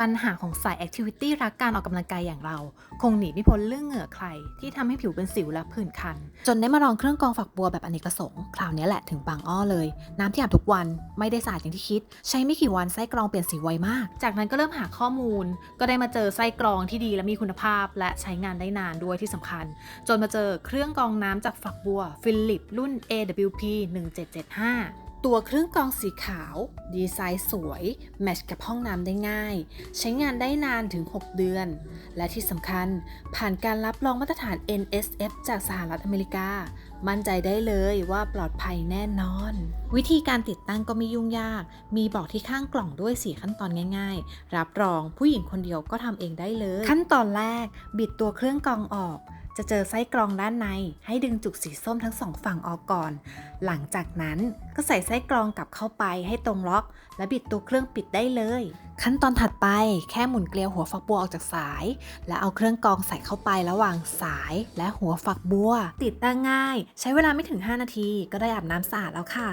ปัญหาของสายแอคทิวิตี้รักการออกกำลังกายอย่างเรา คงหนีไม่พ้นเรื่องเหงื่อใคร ที่ทำให้ผิวเป็นสิวและผื่นคัน จนได้มาลองเครื่องกรองฝักบัวแบบอเนกประสงค์คราวนี้แหละถึงบางอ้อเลย น้ำที่อาบทุกวันไม่ได้สะอาดอย่างที่คิด ใช้ไม่กี่วันไส้กรองเปลี่ยนสีไวมาก จากนั้นก็เริ่มหาข้อมูล ก็ได้มาเจอไส้กรองที่ดีและมีคุณภาพ และใช้งานได้นานด้วยที่สำคัญ จนมาเจอเครื่องกรองน้ำจากฝักบัวฟิลิปรุ่น AWP 1775 ตัวเครื่องกรองสีขาว ดีไซน์สวย แมทช์กับห้องน้ำได้ง่าย ใช้งานได้นานถึง 6 เดือน และที่สำคัญ ผ่านการรับรองมาตรฐาน NSF จากสหรัฐอเมริกา มั่นใจได้เลยว่าปลอดภัยแน่นอน วิธีการติดตั้งก็ไม่ยุ่งยาก มีบอกที่ข้างกล่องด้วย 4 ขั้นตอนง่าย ๆ รับรองผู้หญิงคนเดียวก็ทำเองได้เลย ขั้นตอนแรก บิดตัวเครื่องกรองออก จะเจอไส้กรองด้านใน ให้ดึงจุกสีส้มทั้งสองฝั่งออกก่อน หลังจากนั้นก็ใส่ไส้กรองกลับเข้าไปให้ตรงล็อก และบิดตัวเครื่องปิดได้เลย ขั้นตอนถัดไปแค่หมุนเกลียวหัวฝักบัวออกจากสาย แล้วเอาเครื่องกรองใส่เข้าไประหว่างสายและหัวฝักบัว ติดตั้งง่าย ใช้เวลาไม่ถึง 5 นาที ก็ได้อาบน้ำสะอาดแล้วค่ะ